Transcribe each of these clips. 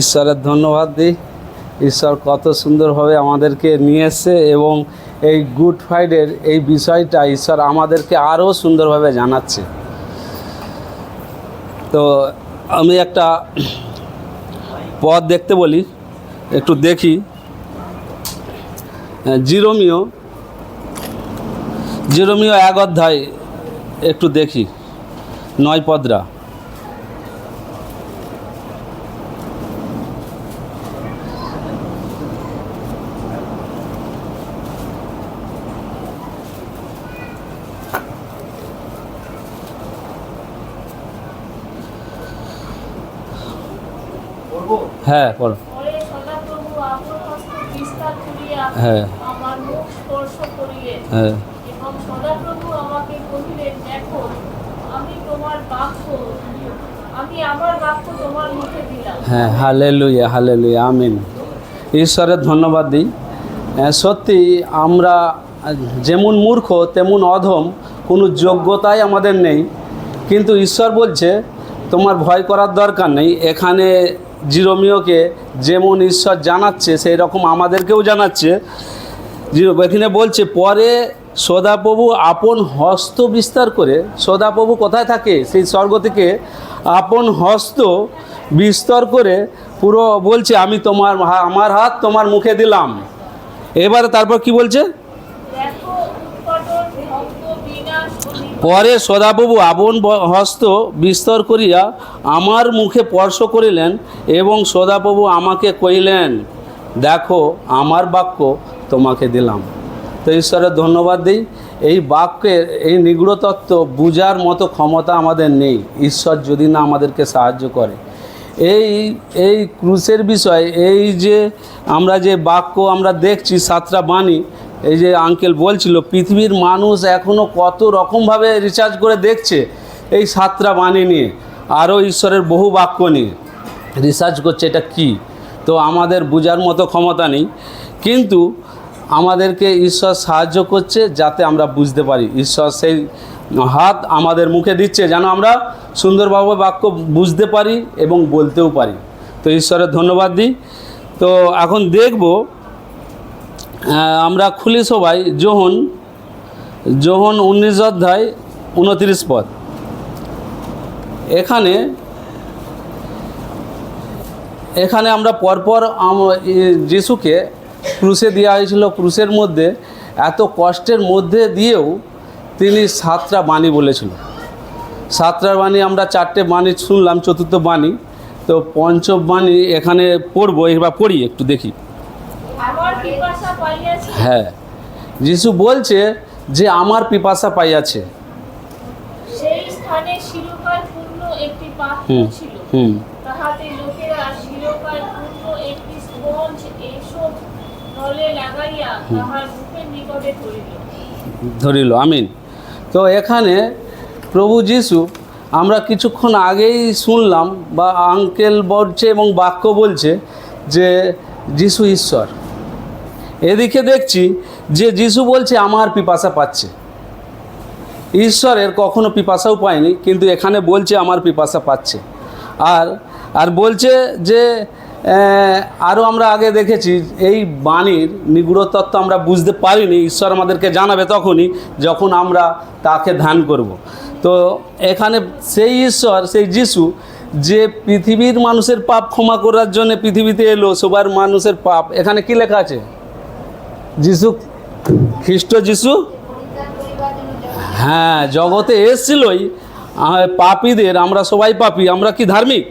ঈশ্বরের ধন্যবাদ দিই। ঈশ্বর কত সুন্দরভাবে আমাদেরকে নিয়ে এসছে এবং এই গুড ফ্রাইডের এই বিষয়টা ঈশ্বর আমাদেরকে আরও সুন্দরভাবে জানাচ্ছে। তো আমি একটা পদ দেখতে বলি, একটু দেখি। জিরোমিও জিরোমিও এক অধ্যায়, একটু দেখি। নয় পদরা হ্যাঁ পড়ো পরে সদাপ্রভু আপন হস্ত বিস্তার করিয়া হ্যাঁ আমার মুখ স্পর্শ করিলেন হ্যাঁ এবং সদাপ্রভু আমাকে কহিলেন দেখো আমি তোমার বাক্য আমি আমার বাক্য তোমার মুখে দিলাম। হ্যাঁ হালে লুইয়া হালে লুইয়া আমিন। ঈশ্বরের ধন্যবাদ দিই। হ্যাঁ, সত্যি আমরা যেমন মূর্খ তেমন অধম কোনো যোগ্যতাই আমাদের নেই। কিন্তু ঈশ্বর বলছে তোমার ভয় করার দরকার নেই। এখানে জিরোমিওকে যেমন ঈশ্বর জানাচ্ছে সেই রকম আমাদেরকেও জানাচ্ছে। এখানে বলছে, পরে সদাপ্রভু আপন হস্ত বিস্তার করে সদাপ্রভু কোথায় থাকে? সেই স্বর্গ থেকে আপন হস্ত বিস্তার করে পুরো বলছে, আমি তোমার আমার হাত তোমার মুখে দিলাম। এবারে তারপর কি বলছে? পরে সদাপ্রভু আপন ব- হস্ত বিস্তর করিয়া আমার মুখে স্পর্শ করিলেন এবং সদাপ্রভু আমাকে কহিলেন, দেখো, আমার বাক্য তোমাকে দিলাম। তো ঈশ্বরের ধন্যবাদ দিই। এই বাক্যের এই নিগূঢ় তত্ত্ব বুঝার মতো ক্ষমতা আমাদের নেই। ঈশ্বর যদি না আমাদেরকে সাহায্য করে। এই এই ক্রুশের বিষয় এই যে আমরা যে বাক্য আমরা দেখছি, সাতটা বাণী এই যে আঙ্কেল বলছিল, পৃথিবীর মানুষ এখনও কত রকমভাবে রিচার্জ করে দেখছে এই সাতটা বাণী নিয়ে, আরও ঈশ্বরের বহু বাক্য নিয়ে। রিসার্চ করছে এটা কি? তো আমাদের বোঝার মতো ক্ষমতা নেই, কিন্তু আমাদেরকে ঈশ্বর সাহায্য করছে যাতে আমরা বুঝতে পারি। ঈশ্বর সেই হাত আমাদের মুখে দিচ্ছে যেন আমরা সুন্দরভাবে বাক্য বুঝতে পারি এবং বলতেও পারি। তো ঈশ্বরের ধন্যবাদ দিই। তো এখন দেখব আমরা খুলি সবাই যোহন যোহন উনিশ অধ্যায় উনত্রিশ পদ। এখানে এখানে আমরা পরপর যিশুকে ক্রুশে দেওয়া হয়েছিল। ক্রুশের মধ্যে, এত কষ্টের মধ্যে দিয়েও তিনি সাতটা বাণী বলেছিল। সাতটা বাণী আমরা চারটে বাণী শুনলাম, চতুর্থ বাণী। তো পঞ্চম বাণী এখানে পড়ব, এবার পড়ি একটু দেখি। হ্যাঁ। যিশু বলছে যে আমার পিপাসা পাইয়াছে। সেই স্থানে শিরোপায় পূর্ণ একটি পাত্র হুম ছিল। হুম। তাহাতে লোকেরা শিরোপায় পূর্ণ একটি স্পঞ্জ এসব নলে লাগাইয়া তাহার মুখের নিকটে ধরিল। ধরিল আমিন। তো এখানে প্রভু যিশু আমরা কিছুক্ষণ আগেই শুনলাম বা আঙ্কেল বলছে এবং বাক্য বলছে যে যিশু ঈশ্বর। এদিকে দেখছি যে যিশু বলছে, আমার পিপাসা পাচ্ছে। ঈশ্বরের কখনো পিপাসাও পায়নি, কিন্তু এখানে বলছে, আমার পিপাসা পাচ্ছে। আর আর বলছে যে আরও আমরা আগে দেখেছি, এই বাণীর নিগূঢ় তত্ত্ব আমরা বুঝতে পারিনি, ঈশ্বর আমাদেরকে জানাবে তখনই যখন আমরা তাকে ধ্যান করব। তো এখানে সেই ঈশ্বর, সেই যিশু যে পৃথিবীর মানুষের পাপ ক্ষমা করার জন্য পৃথিবীতে এলো, সবার মানুষের পাপ, এখানে কি লেখা আছে? যিশু খ্রিস্ট যিশু? হ্যাঁ জগতে এসছিলই। পাপীদের, আমরা সবাই পাপি, আমরা কি ধার্মিক?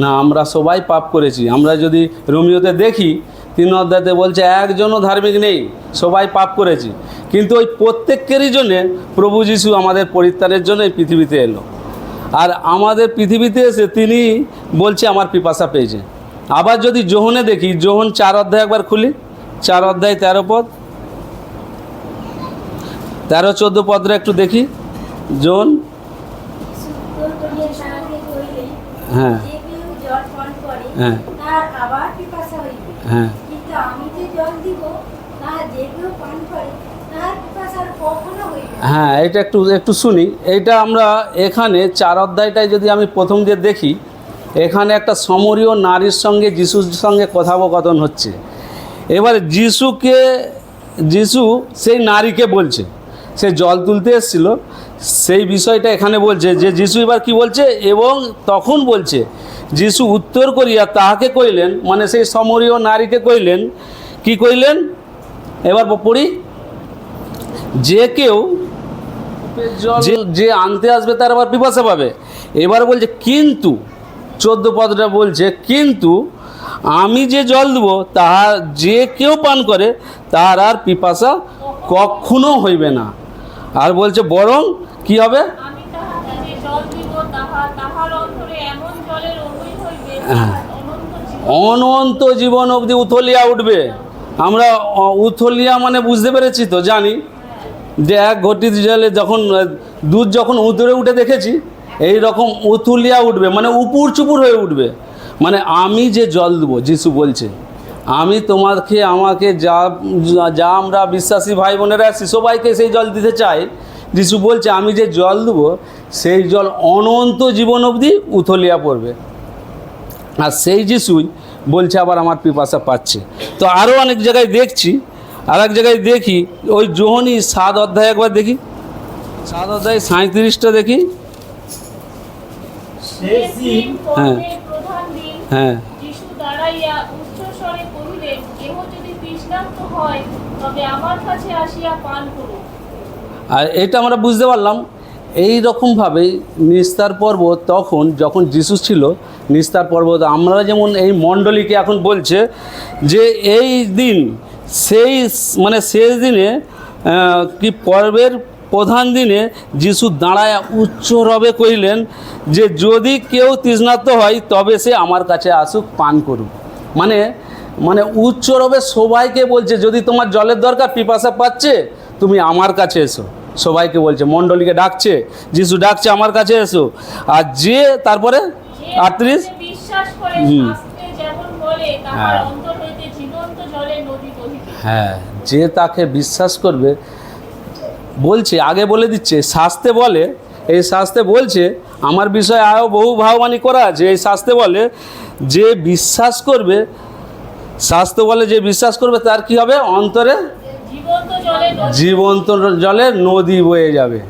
না, আমরা সবাই পাপ করেছি। আমরা যদি রোমিওতে দেখি, তিন অধ্যায়তে বলছে, একজনও ধার্মিক নেই, সবাই পাপ করেছি। কিন্তু ওই প্রত্যেকেরই জন্যে প্রভু যিশু আমাদের পরিত্রাণের জন্য পৃথিবীতে এলো। আর আমাদের পৃথিবীতে এসে তিনি বলছে, আমার পিপাসা পেয়েছে। আবার যদি জোহনে দেখি যোহন চার অধ্যায় একবার খুলি। চার অধ্যায় তেরো পদ। তেরো চোদ্দ পদটা একটু দেখি। জোন। হ্যাঁ। হ্যাঁ। হ্যাঁ। হ্যাঁ এটা একটু একটু শুনি। এইটা আমরা এখানে চার অধ্যায়টায় যদি আমি প্রথম দিয়ে দেখি, এখানে একটা সমরীয় নারীর সঙ্গে, যিশুর সঙ্গে কথোপকথন হচ্ছে। এবার যিশুকে যিশু সেই নারীকে বলছে। সে জল তুলতে এসেছিল। সেই বিষয়টা এখানে বলছে যে যিশু এবার কি বলছে? এবং তখন বলছে যিশু উত্তর করিয়া তাহাকে কইলেন মানে সেই সমরীয় নারীকে কইলেন। কি কইলেন? এবার পড়ি। যে কেউ যে যে আনতে আসবে তার আবার পিপাসা পাবে। এবার বলছে কিন্তু চোদ্দ পদটা বলছে কিন্তু আমি যে জল দেবো তাহা যে কেউ পান করে তার আর পিপাসা কখনো হইবে না। আর বলছে বরং কি হবে? হ্যাঁ। অনন্ত জীবন অবধি উথলিয়া উঠবে। আমরা উথলিয়া মানে বুঝতে পেরেছি তো জানি। যে এক ঘটি জলে যখন দুধ যখন উতরে উঠে দেখেছি এই রকম উথুলিয়া উঠবে মানে উপুর চুপুর হয়ে উঠবে। মানে আমি যে জল দেবো যিশু বলছে আমি তোমাকে আমাকে যা যা আমরা বিশ্বাসী ভাই বোনেরা আছি সবাইকে সেই জল দিতে চাই যিশু বলছে আমি যে জল দেবো সেই জল অনন্ত জীবন অবধি উথলিয়া পড়বে। আর সেই যিশুই বলছে আবার আমার পিপাসা পাচ্ছে। তো আরও অনেক জায়গায় দেখছি আর এক জায়গায় দেখি ওই যোহনি সাত অধ্যায় একবার দেখি। সাত অধ্যায় সাঁত্রিশটা দেখি। হ্যাঁ। হ্যাঁ। যিশু দাঁড়াইয়া উচ্চস্বরে কহিলেন কেহ যদি তৃষ্ণার্ত হয় তবে আমার কাছে আসিয়া পান করুক আর এটা আমরা বুঝতে পারলাম। এই রকমভাবেই নিস্তার পর্বত তখন যখন যিশু ছিল নিস্তার পর্বত আমরা যেমন এই মণ্ডলীকে এখন বলছে যে এই দিন সেই মানে শেষ দিনে কি পর্বের প্রধান দিনে যিশু দাঁড়ায় উচ্চ রবে কইলেন যে যদি কেউ তৃষ্ণার্ত হয় তবে সে আমার কাছে আসুক পান করুক। মানে মানে উচ্চ রবে সবাইকে বলছে যদি তোমার জলের দরকার পিপাসা পাচ্ছে তুমি আমার কাছে এসো। সবাইকে বলছে মণ্ডলীকে ডাকছে যিশু ডাকছে আমার কাছে এসো। আর যে তারপরে? আটত্রিশ? হুম। হ্যাঁ। হ্যাঁ যে তাকে বিশ্বাস করবে বলছে, আগে বলে দিচ্ছে, শাস্তে বলে, এই শাস্তে বলছে, আমার বিষয়ে আরও বহু ভাববাণী করা আছে, এই শাস্তে বলে, যে বিশ্বাস করবে শাস্ত্র বলে যে বিশ্বাস করবে, তার কি হবে? অন্তরে জীবন্ত জলে নদী বয়ে যাবে।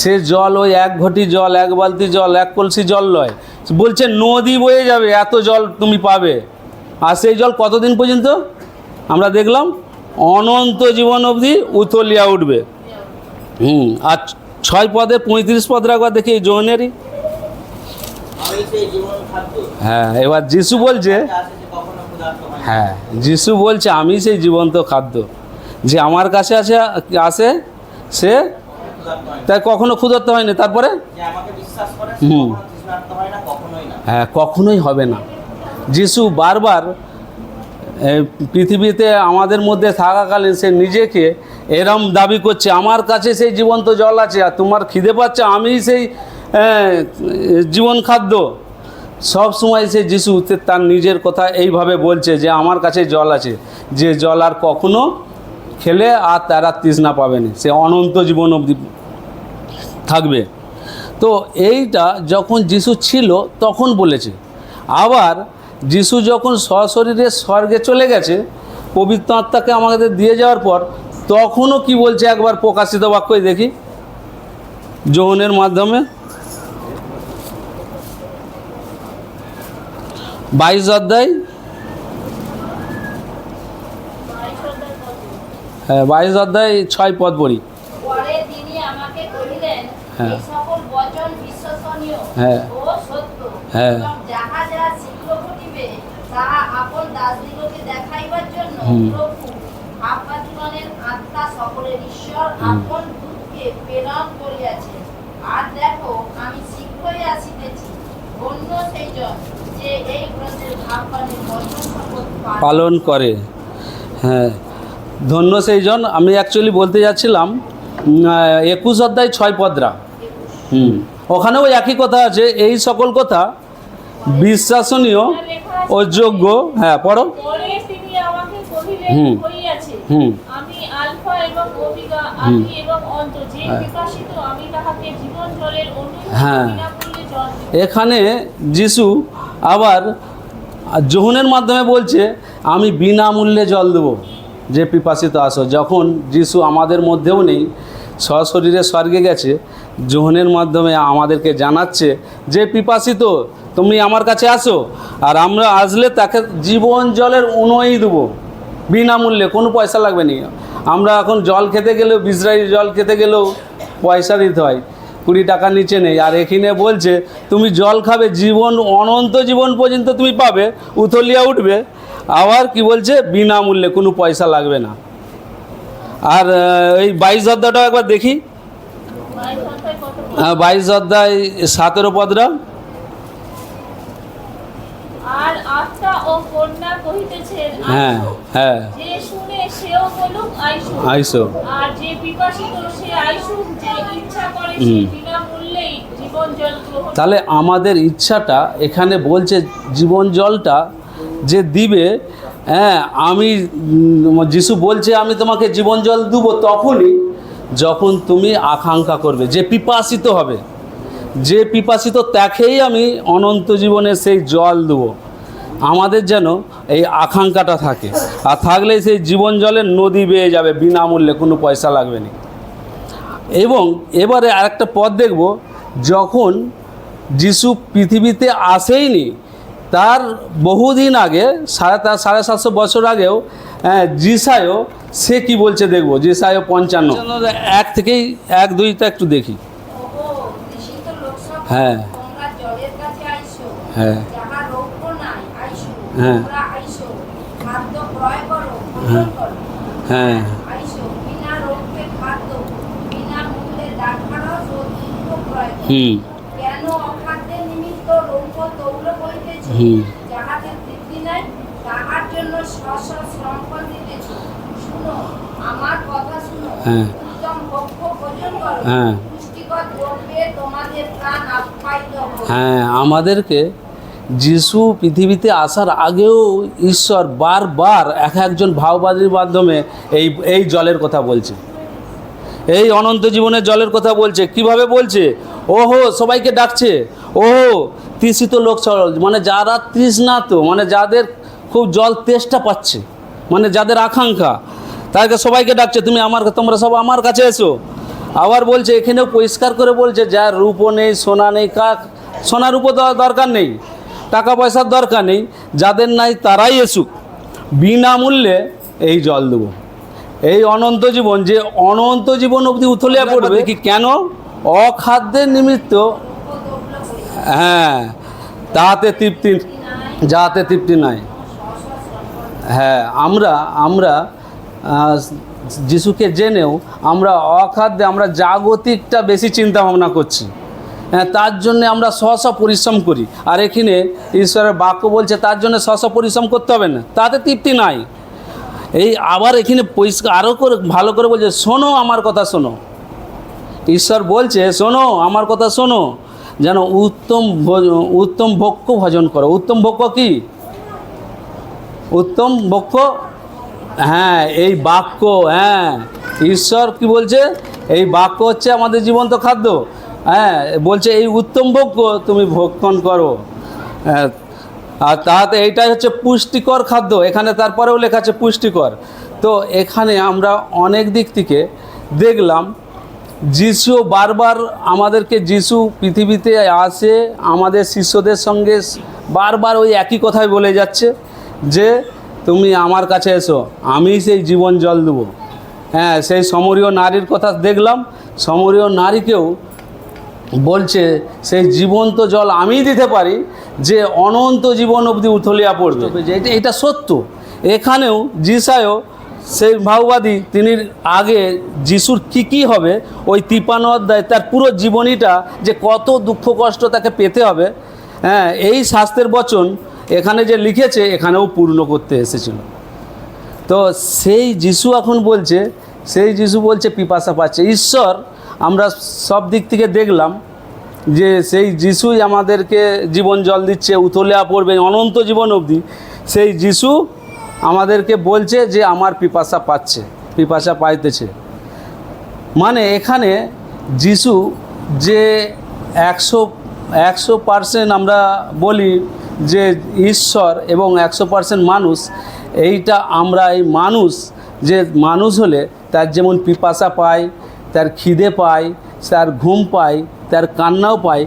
সে জল ওই এক ঘটি জল, এক বালতি জল, এক কলসি জল নয় বলছে, নদী বয়ে যাবে, এত জল তুমি পাবে। আর সেই জল কতদিন পর্যন্ত? আমরা দেখলাম, অনন্ত জীবন অবধি উতলিয়া উঠবে। হুম, আর ছয় পদে পঁয়ত্রিশ পদ রাখবা দেখি এই হ্যাঁ এবার যিশু বলছে, হয়, যিশু বলছে, আমি সেই জীবন্ত খাদ্য। যে আমার কাছে আছে আসে সে তাই কখনো ক্ষুধার্ত তারপরে? হুম। হয় না কখনোই না হ্যাঁ কখনোই হবে না। যিশু বারবার পৃথিবীতে আমাদের মধ্যে থাকাকালীন সে নিজেকে এরম দাবি করছে, আমার কাছে সেই জীবন্ত জল আছে আর তোমার খিদে পাচ্ছে আমি সেই জীবন খাদ্য। সব সময় সে যিশু তার নিজের কথা এইভাবে বলছে যে, আমার কাছে জল আছে, যে জল আর কখনো খেলে আর তারা তৃষ্ণা পাবে না, সে অনন্ত জীবন অবধি থাকবে। তো এইটা যখন যিশু ছিল তখন বলেছে। আবার যিশু যখন সশরীরে স্বর্গে চলে গেছে, পবিত্র আত্মাকে আমাদের দিয়ে যাওয়ার পর তখনও কি বলছে একবার প্রকাশিত বাক্যই দেখি যৌনের মাধ্যমে বাইশ অধ্যায় হ্যাঁ বাইশ অধ্যায় ছয় পদ পড়ি হ্যাঁ। হ্যাঁ। হ্যাঁ। এবং সকলের ঈশ্বর আপন দূতকে প্রেরণ করিয়াছেন আর দেখো আমি শীঘ্রই আসিতেছি। ধন্য যে এই গ্রন্থের পালন করে। হ্যাঁ ধন্য সেই জন আমি অ্যাকচুয়ালি বলতে যাচ্ছিলাম একুশ অধ্যায় ছয় পদরা। হুম ওখানেও একই কথা আছে। এই সকল কথা বিশ্বাসনীয় ও যোগ্য। হ্যাঁ পড়ো। হুম। হুম। আমি আলফা এবং ওমেগা আদি এবং অন্ত। যে বিকাশিত আমি তাহাকে জীবন জলের হ্যাঁ। দিব। এখানে যিশু আবার যোহনের মাধ্যমে বলছে আমি বিনামূল্যে জল দেবো যে পিপাসিত আসো যখন যিশু আমাদের মধ্যেও নেই সশরীরে স্বর্গে গেছে যোহনের মাধ্যমে আমাদেরকে জানাচ্ছে যে পিপাসিত তুমি আমার কাছে আসো আর আমরা আসলে তাকে জীবন জলের উনোই দেবো। বিনামূল্যে, কোনো পয়সা লাগবে না। আমরা এখন জল খেতে গেলেও বিজরাইল জল খেতে গেলেও পয়সা দিতে হয়। কুড়ি টাকার নিচে নেই। আর এখানে বলছে, তুমি জল খাবে, জীবন, অনন্ত জীবন পর্যন্ত তুমি পাবে, উথলিয়া উঠবে। আবার কি বলছে, বিনামূল্যে কোনো পয়সা লাগবে না। আর এই বাইশ অধ্যায়টাও একবার দেখি। বাইশ অধ্যায় সতেরো পদরা আর আত্মা ও কন্যা কহিতেছেন হ্যাঁ হ্যাঁ। যে শুনে সেও বলুক আইসো। আইসো। আর যে পিপাসিত সে আইসুক যে ইচ্ছা করে সে হুম। বিনামূল্যেই জীবন জল গ্রহণ তাহলে আমাদের ইচ্ছাটা এখানে বলছে জীবন জলটা যে দিবে হ্যাঁ আমি যিশু বলছে আমি তোমাকে জীবন জল দেবো তখনই যখন তুমি আকাঙ্ক্ষা করবে। যে পিপাসিত হবে যে পিপাসিত তাকেই আমি অনন্ত জীবনে সেই জল দেবো। আমাদের যেন এই আকাঙ্ক্ষাটা থাকে। আর থাকলেই সেই জীবন জলের নদী বেয়ে যাবে বিনামূল্যে কোনো পয়সা লাগবে না। এবং এবারে আরেকটা পথ দেখব যখন যিশু পৃথিবীতে আসেইনি তার বহুদিন আগে সাড়ে তার সাড়ে সাতশো বছর আগেও হ্যাঁ, জিসায়ও সে কি বলছে দেখব জিসায়ও পঞ্চান্ন। এক থেকেই এক দুইটা একটু দেখি। হ্যাঁ। হ্যাঁ। যাহার রৌপ্য নাই, আইসো। হ্যাঁ। হ্যাঁ করো। হুম? হুম। হ্যাঁ। হ্যাঁ। হ্যাঁ আমাদেরকে যিশু পৃথিবীতে আসার আগেও ঈশ্বর বারবার এক একজন ভাওবাদীর মাধ্যমে এই এই জলের কথা বলছে। এই অনন্ত জীবনের জলের কথা বলছে। কীভাবে বলছে? ওহো, সবাইকে ডাকছে। ওহো, তৃষিত লোক সরল। মানে যারা তৃষ্ণাত মানে যাদের খুব জল তেষ্টা পাচ্ছে মানে যাদের আকাঙ্ক্ষা, তাদেরকে সবাইকে ডাকছে, তুমি আমার তোমরা সব আমার কাছে এসো। আবার বলছে, এখানেও পরিষ্কার করে বলছে, যার রূপও নেই, সোনা নেই, কাক সোনা রূপও দেওয়ার দরকার নেই। টাকা পয়সার দরকার নেই যাদের নাই তারাই এসুক। বিনামূল্যে এই জল দেবো। এই অনন্ত জীবন যে অনন্ত জীবন অবধি উথলিয়া পড়বে কি কেন? অখাদ্যের নিমিত্ত হ্যাঁ তাতে তৃপ্তি যাতে তৃপ্তি নাই। হ্যাঁ আমরা আমরা যিশুকে জেনেও আমরা অখাদ্যে আমরা জাগতিকটা বেশি চিন্তা ভাবনা করছি। তার জন্য আমরা স্ব পরিশ্রম করি। আর এখানে ঈশ্বরের বাক্য বলছে, তার জন্য স্ব পরিশ্রম করতে হবে না, তাতে তৃপ্তি নাই। এই আবার এখানে পরিষ্কার আরও করে, ভালো করে বলছে, শোনো আমার কথা শোনো। ঈশ্বর বলছে, শোনো আমার কথা শোনো, যেন উত্তম উত্তম ভক্ষ ভজন করো। উত্তম ভক্ষ কি? উত্তম ভক্ষ হ্যাঁ এই বাক্য হ্যাঁ। ঈশ্বর কি বলছে? এই বাক্য হচ্ছে আমাদের জীবন্ত খাদ্য। হ্যাঁ বলছে এই উত্তম ভক্ষ তুমি ভক্ষণ করো। হ্যাঁ আর তাহাতে এইটাই হচ্ছে পুষ্টিকর খাদ্য, এখানে তারপরেও লেখা আছে পুষ্টিকর। তো এখানে আমরা অনেক দিক থেকে দেখলাম, যিশু বারবার আমাদেরকে যিশু পৃথিবীতে আসে, আমাদের শিষ্যদের সঙ্গে বারবার ওই একই কথাই বলে যাচ্ছে, যে তুমি আমার কাছে এসো, আমি সেই জীবন জল দেবো। হ্যাঁ সেই সমরীয় নারীর কথা দেখলাম, সমরীয় নারীকেও বলছে সেই জীবন্ত জল আমি দিতে পারি যে অনন্ত জীবন অবধি উথলিয়া পড়বে। এটা এটা সত্য। এখানেও জিসায়ও সেই ভাওবাদী তিনি আগে যিশুর কী কী হবে ওই তিপান্ন অধ্যায় তার পুরো জীবনীটা যে কত দুঃখ কষ্ট তাকে পেতে হবে হ্যাঁ এই শাস্ত্রের বচন এখানে যে লিখেছে এখানেও পূর্ণ করতে এসেছিল। তো সেই যিশু এখন বলছে সেই যিশু বলছে পিপাসা পাচ্ছে। ঈশ্বর আমরা সব দিক থেকে দেখলাম যে সেই যিশুই আমাদেরকে জীবন জল দিচ্ছে উতলিয়া পড়বে, অনন্ত জীবন অবধি। সেই যিশু আমাদেরকে বলছে যে আমার পিপাসা পাচ্ছে, পিপাসা পাইতেছে। মানে এখানে যিশু যে একশো একশো পার্সেন্ট আমরা বলি যে ঈশ্বর এবং একশো পার্সেন্ট মানুষ, এইটা আমরা এই মানুষ, যে মানুষ হলে তার যেমন পিপাসা পায় তার খিদে পায়, তার ঘুম পায়, তার কান্নাও পায়।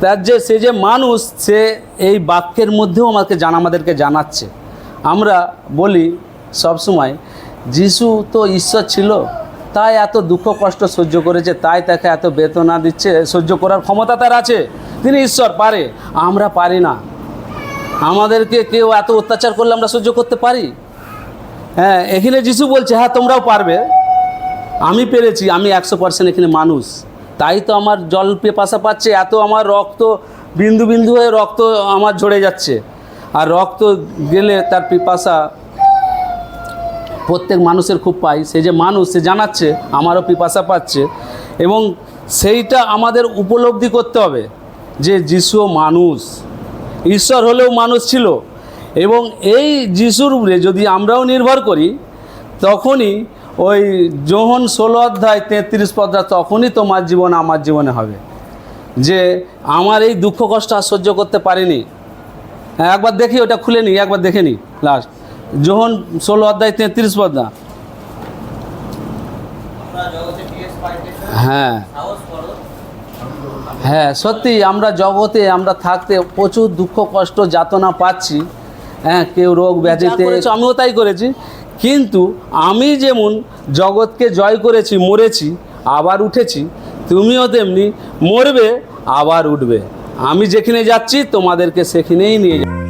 তার যে, সে যে মানুষ, সে এই বাক্যের মধ্যেও আমাকে জানা, আমাদেরকে জানাচ্ছে। আমরা বলি সবসময় যিশু তো ঈশ্বর ছিল, তাই এত দুঃখ, কষ্ট সহ্য করেছে, তাই তাকে এত বেতনা দিচ্ছে, সহ্য করার ক্ষমতা তার আছে। তিনি ঈশ্বর, পারে। আমরা পারি না। আমাদেরকে কেউ এত অত্যাচার করলে আমরা সহ্য করতে পারি? হ্যাঁ এখানে যিশু বলছে হ্যাঁ তোমরাও পারবে। আমি পেরেছি, আমি একশো পার্সেন্ট এখানে মানুষ। তাই তো আমার জল পেপাসা পাচ্ছে এত আমার রক্ত, বিন্দু বিন্দু হয়ে রক্ত আমার ঝরে যাচ্ছে। আর রক্ত গেলে তার পিপাসা প্রত্যেক মানুষের খুব পাই। সে যে মানুষ, সে জানাচ্ছে, আমারও পিপাসা পাচ্ছে। এবং সেইটা আমাদের উপলব্ধি করতে হবে যে যিশুও মানুষ। ঈশ্বর হলেও মানুষ ছিল। এবং এই যিশুর উপরে যদি আমরাও নির্ভর করি, তখনই ওই যোহন ষোলো অধ্যায় তেত্রিশ পদটা তখনই তোমার জীবন আমার জীবনে হবে। যে আমার এই দুঃখ কষ্ট আর সহ্য করতে পারিনি। হ্যাঁ একবার দেখি ওটা খুলে নিই একবার দেখে নিই। লাস্ট। যোহন ষোলো অধ্যায় তেত্রিশ পদ না তোমরা জগতে টিএস পাইতে হ্যাঁ। হ্যাঁ সত্যি আমরা জগতে আমরা থাকতে প্রচুর দুঃখ কষ্ট যাতনা পাচ্ছি। হ্যাঁ কেউ রোগ ব্যাধিতে আমিও তাই করেছি। কিন্তু আমি যেমন জগৎকে জয় করেছি, মরেছি, আবার উঠেছি, তুমিও তেমনি মরবে, আবার উঠবে। আমি যেখানে যাচ্ছি, তোমাদেরকে সেখানেই নিয়ে যাব